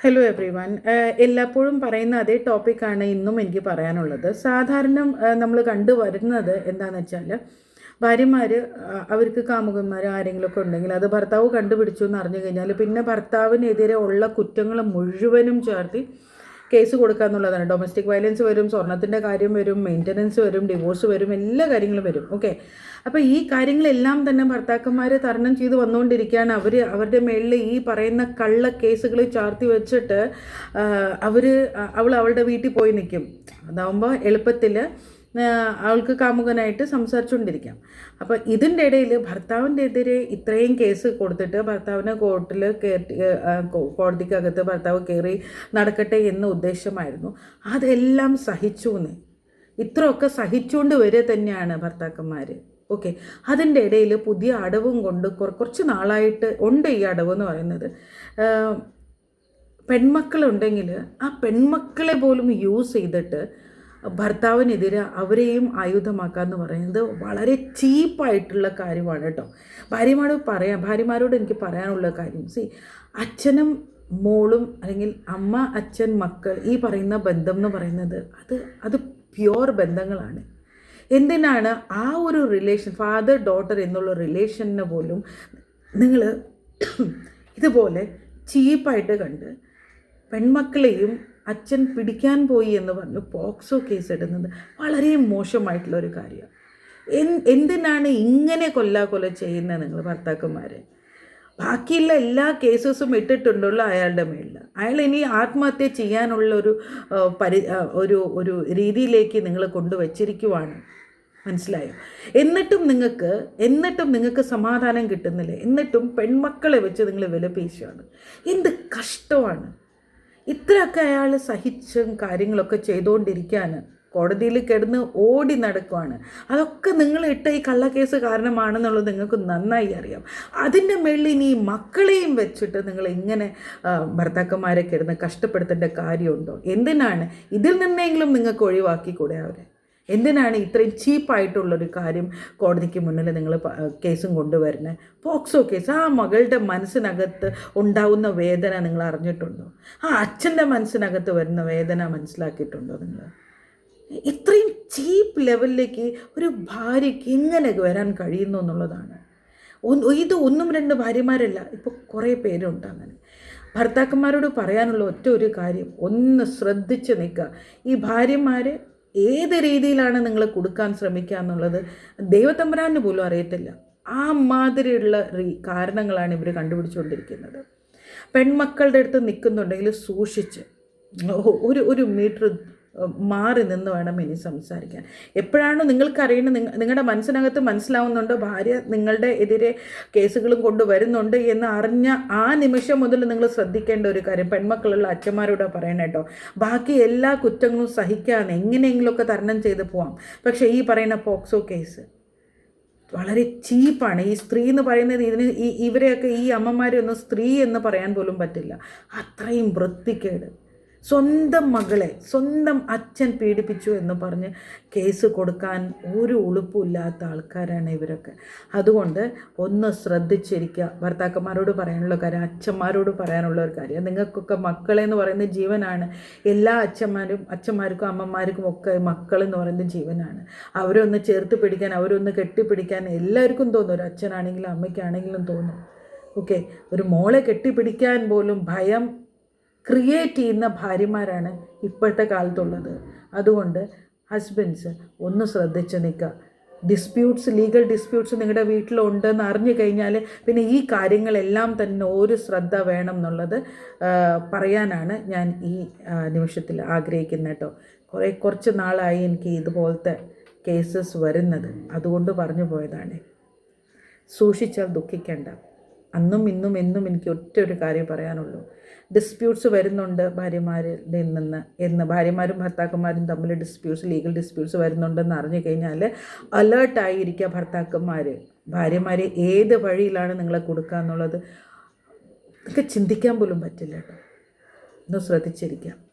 Hello every one പറയുന്ന അതേ ടോപ്പിക്കാണ് ഇന്നും എനിക്ക് പറയാനുള്ളത്. സാധാരണ നമ്മൾ കണ്ടുവരുന്നത് എന്താണെന്ന് വെച്ചാൽ ഭാര്യമാർ അവർക്ക് കാമുകന്മാർ ആരെങ്കിലുമൊക്കെ ഉണ്ടെങ്കിൽ അത് ഭർത്താവ് കണ്ടുപിടിച്ചു എന്ന് അറിഞ്ഞു കഴിഞ്ഞാൽ പിന്നെ ഭർത്താവിനെതിരെ ഉള്ള കുറ്റങ്ങൾ മുഴുവനും ചേർത്തി കേസ് കൊടുക്കുക എന്നുള്ളതാണ്. ഡൊമസ്റ്റിക് വയലൻസ് വരും സ്വർണത്തിന്റെ കാര്യം വരും മെയിന്റനൻസ് വരും ഡിവോഴ്സ് വരും എല്ലാ കാര്യങ്ങളും വരും. ഓക്കെ അപ്പോൾ ഈ കാര്യങ്ങളെല്ലാം തന്നെ ഭർത്താക്കന്മാർ തരണം ചെയ്ത് വന്നുകൊണ്ടിരിക്കുകയാണ്. അവർ അവരുടെ മേളിൽ ഈ പറയുന്ന കള്ള കേസുകൾ ചാർത്തി വെച്ചിട്ട് അവർ അവൾ അവളുടെ വീട്ടിൽ പോയി നിൽക്കും അതാവുമ്പോൾ എളുപ്പത്തിൽ അവൾക്ക് കാമുകനായിട്ട് സംസാരിച്ചുകൊണ്ടിരിക്കാം അപ്പോൾ ഇതിന്റെ ഇടയിൽ ഭർത്താവിന്റെ എതിരെ ഇത്രയും കേസ് കൊടുത്തിട്ട് ഭർത്താവിനെ കോർട്ടിൽ കയറ്റി കോടതിക്കകത്ത് ഭർത്താവ് കയറി നടക്കട്ടെ എന്ന ഉദ്ദേശമായിരുന്നു. അതെല്ലാം സഹിച്ചു എന്ന് ഇത്രയൊക്കെ സഹിച്ചുകൊണ്ട് വരെ തന്നെയാണ് ഭർത്താക്കന്മാർ ഓക്കെ. അതിന്റെ ഇടയിൽ പുതിയ അടവും കൊണ്ട് കുറച്ച് നാളായിട്ട് ഉണ്ട് ഈ അടവ് എന്ന് പറയുന്നത്. പെൺമക്കളുണ്ടെങ്കിൽ ആ പെൺമക്കളെ പോലും യൂസ് ചെയ്തിട്ട് ഭർത്താവിനെതിരെ അവരെയും ആയുധമാക്കുക എന്ന് പറയുന്നത് വളരെ ചീപ്പായിട്ടുള്ള കാര്യമാണ് കേട്ടോ. ഭാര്യമാരോട് പറയാം ഭാര്യമാരോട് എനിക്ക് പറയാനുള്ള കാര്യം. സി അച്ഛനും മോളും അല്ലെങ്കിൽ അമ്മ അച്ഛൻ മക്കൾ ഈ പറയുന്ന ബന്ധം എന്ന് പറയുന്നത് അത് അത് പ്യുവർ ബന്ധങ്ങളാണ്. എന്തിനാണ് ആ ഒരു റിലേഷൻ ഫാദർ ഡോട്ടർ എന്നുള്ള റിലേഷനെ പോലും നിങ്ങൾ ഇതുപോലെ ചീപ്പായിട്ട് കണ്ട് പെൺമക്കളെയും അച്ഛൻ പിടിക്കാൻ പോയി എന്ന് പറഞ്ഞു പോക്സോ കേസ് ഇടുന്നത് വളരെ മോശമായിട്ടുള്ള ഒരു കാര്യമാണ്. എന്തിനാണ് ഇങ്ങനെ കൊല്ലാകൊല ചെയ്യുന്നത് നിങ്ങൾ ഭർത്താക്കന്മാരെ? ബാക്കിയുള്ള എല്ലാ കേസസും ഇട്ടിട്ടുണ്ടല്ലോ അയാളുടെ മേളിൽ. അയാൾ ഇനി ആത്മഹത്യ ചെയ്യാനുള്ള ഒരു പരി ഒരു ഒരു രീതിയിലേക്ക് നിങ്ങൾ കൊണ്ടുവച്ചിരിക്കുവാണ്. മനസ്സിലായോ? എന്നിട്ടും നിങ്ങൾക്ക് എന്നിട്ടും നിങ്ങൾക്ക് സമാധാനം കിട്ടുന്നില്ല. എന്നിട്ടും പെൺമക്കളെ വെച്ച് നിങ്ങൾ വിലപേശുകയാണ് എന്ത് കഷ്ടമാണ്. ഇത്രയൊക്കെ അയാൾ സഹിച്ചും കാര്യങ്ങളൊക്കെ ചെയ്തുകൊണ്ടിരിക്കുകയാണ് കോടതിയിൽ കിടന്ന് ഓടി നടക്കുവാണ്. അതൊക്കെ നിങ്ങൾ ഇട്ട ഈ കള്ളക്കേസ് കാരണമാണെന്നുള്ളത് നിങ്ങൾക്ക് നന്നായി അറിയാം. അതിന്റെ മേളിൽ ഇനി മക്കളെയും വെച്ചിട്ട് നിങ്ങൾ ഇങ്ങനെ ഭർത്താക്കന്മാരെ കിടന്ന് കഷ്ടപ്പെടുത്തേണ്ട കാര്യമുണ്ടോ? എന്തിനാണ്? ഇതിൽ നിന്നെങ്കിലും നിങ്ങൾക്ക് ഒഴിവാക്കിക്കൂടെ അവരെ? എന്തിനാണ് ഇത്രയും ചീപ്പായിട്ടുള്ളൊരു കാര്യം കോടതിക്ക് മുന്നിൽ നിങ്ങൾ കേസും കൊണ്ടുവരുന്നത് പോക്സോ കേസ്. ആ മകളുടെ മനസ്സിനകത്ത് ഉണ്ടാവുന്ന വേദന നിങ്ങൾ അറിഞ്ഞിട്ടുണ്ടോ? ആ അച്ഛന്റെ മനസ്സിനകത്ത് വരുന്ന വേദന മനസ്സിലാക്കിയിട്ടുണ്ടോ നിങ്ങൾ? ഇത്രയും ചീപ്പ് ലെവലിലേക്ക് ഒരു ഭാര്യയ്ക്ക് എങ്ങനെ വരാൻ കഴിയുന്നു എന്നുള്ളതാണ്. ഇത് ഒന്നും രണ്ട് ഭാര്യമാരല്ല ഇപ്പോൾ കുറേ പേരുണ്ട് അങ്ങനെ. ഭർത്താക്കന്മാരോട് പറയാനുള്ള ഒറ്റ ഒരു കാര്യം ഒന്ന് ശ്രദ്ധിച്ച് നിൽക്കുക. ഈ ഭാര്യമാർ ഏത് രീതിയിലാണ് നിങ്ങൾ കൊടുക്കാൻ ശ്രമിക്കുക എന്നുള്ളത് ദൈവത്തമ്പരാന് പോലും അറിയത്തില്ല. ആ മാതിരിയുള്ള റീ കാരണങ്ങളാണ് ഇവർ കണ്ടുപിടിച്ചുകൊണ്ടിരിക്കുന്നത്. പെൺമക്കളുടെ അടുത്ത് നിൽക്കുന്നുണ്ടെങ്കിൽ സൂക്ഷിച്ച്. ഒരു ഒരു മീറ്റർ മാറി നിന്ന് വേണം ഇനി സംസാരിക്കാൻ. എപ്പോഴാണോ നിങ്ങൾക്കറിയുന്നത് നിങ്ങളുടെ മനസ്സിനകത്ത് മനസ്സിലാവുന്നുണ്ടോ ഭാര്യ നിങ്ങളുടെ എതിരെ കേസുകളും കൊണ്ടുവരുന്നുണ്ട് എന്ന് അറിഞ്ഞ ആ നിമിഷം മുതൽ നിങ്ങൾ ശ്രദ്ധിക്കേണ്ട ഒരു കാര്യം പെൺമക്കളുള്ള അച്ഛന്മാരോട് പറയണം കേട്ടോ. ബാക്കി എല്ലാ കുറ്റങ്ങളും സഹിക്കാൻ എങ്ങനെയെങ്കിലുമൊക്കെ തരണം ചെയ്ത് പോവാം. പക്ഷേ ഈ പറയുന്ന പോക്സോ കേസ് വളരെ ചീപ്പാണ്. ഈ സ്ത്രീ എന്ന് പറയുന്നത് ഇതിന് ഈ ഇവരെയൊക്കെ ഈ അമ്മമാരെയൊന്നും സ്ത്രീ എന്ന് പറയാൻ പോലും പറ്റില്ല. അത്രയും വൃത്തിക്കേട് സ്വന്തം മകളെ സ്വന്തം അച്ഛൻ പീഡിപ്പിച്ചു എന്ന് പറഞ്ഞ് കേസ് കൊടുക്കാൻ ഒരു ഉളുപ്പില്ലാത്ത ആൾക്കാരാണ് ഇവരൊക്കെ. അതുകൊണ്ട് ഒന്ന് ശ്രദ്ധിച്ചിരിക്കുക. ഭർത്താക്കന്മാരോട് പറയാനുള്ള കാര്യം അച്ഛന്മാരോട് പറയാനുള്ള ഒരു കാര്യം. നിങ്ങൾക്കൊക്കെ മക്കളെ എന്ന് പറയുന്ന ജീവനാണ്. എല്ലാ അച്ഛന്മാരും അച്ഛന്മാർക്കും അമ്മമാർക്കും ഒക്കെ മക്കളെന്ന് പറയുന്ന ജീവനാണ്. അവരൊന്ന് ചേർത്ത് പിടിക്കാൻ അവരൊന്ന് കെട്ടിപ്പിടിക്കാൻ എല്ലാവർക്കും തോന്നും. ഒരു അച്ഛനാണെങ്കിലും അമ്മയ്ക്കാണെങ്കിലും തോന്നും. ഓക്കെ? ഒരു മോളെ കെട്ടിപ്പിടിക്കാൻ പോലും ഭയം ക്രിയേറ്റ് ചെയ്യുന്ന ഭാര്യമാരാണ് ഇപ്പോഴത്തെ കാലത്തുള്ളത്. അതുകൊണ്ട് ഹസ്ബൻഡ്സ് ഒന്ന് ശ്രദ്ധിച്ച് നിൽക്കുക. ഡിസ്പ്യൂട്ട്സ് ലീഗൽ ഡിസ്പ്യൂട്ട്സ് നിങ്ങളുടെ വീട്ടിലുണ്ടെന്ന് അറിഞ്ഞു കഴിഞ്ഞാൽ പിന്നെ ഈ കാര്യങ്ങളെല്ലാം തന്നെ ഒരു ശ്രദ്ധ വേണം എന്നുള്ളത് പറയാനാണ് ഞാൻ ഈ നിമിഷത്തിൽ ആഗ്രഹിക്കുന്നത് കേട്ടോ. കുറേ കുറച്ച് നാളായി എനിക്ക് ഇതുപോലത്തെ കേസസ് വരുന്നത്. അതുകൊണ്ട് പറഞ്ഞു പോയതാണ്. സൂക്ഷിച്ചാൽ ദുഃഖിക്കേണ്ട. അന്നും ഇന്നും എന്നും എനിക്ക് ഒറ്റ ഒരു കാര്യം പറയാനുള്ളൂ. ഡിസ്പ്യൂട്ട്സ് വരുന്നുണ്ട് ഭാര്യമാരിൽ നിന്ന് എന്ന് ഭാര്യമാരും ഭർത്താക്കന്മാരും തമ്മിൽ ഡിസ്പ്യൂട്ട്സ് ലീഗൽ ഡിസ്പ്യൂട്ട്സ് വരുന്നുണ്ടെന്ന് അറിഞ്ഞു കഴിഞ്ഞാൽ അലേർട്ടായിരിക്കുക ഭർത്താക്കന്മാർ ഭാര്യമാരെ ഏത് വഴിയിലാണ് നിങ്ങളെ കൊടുക്കുക എന്നുള്ളത് ഒക്കെ ചിന്തിക്കാൻ പോലും പറ്റില്ല കേട്ടോ. ഒന്ന് ശ്രദ്ധിച്ചിരിക്കാം.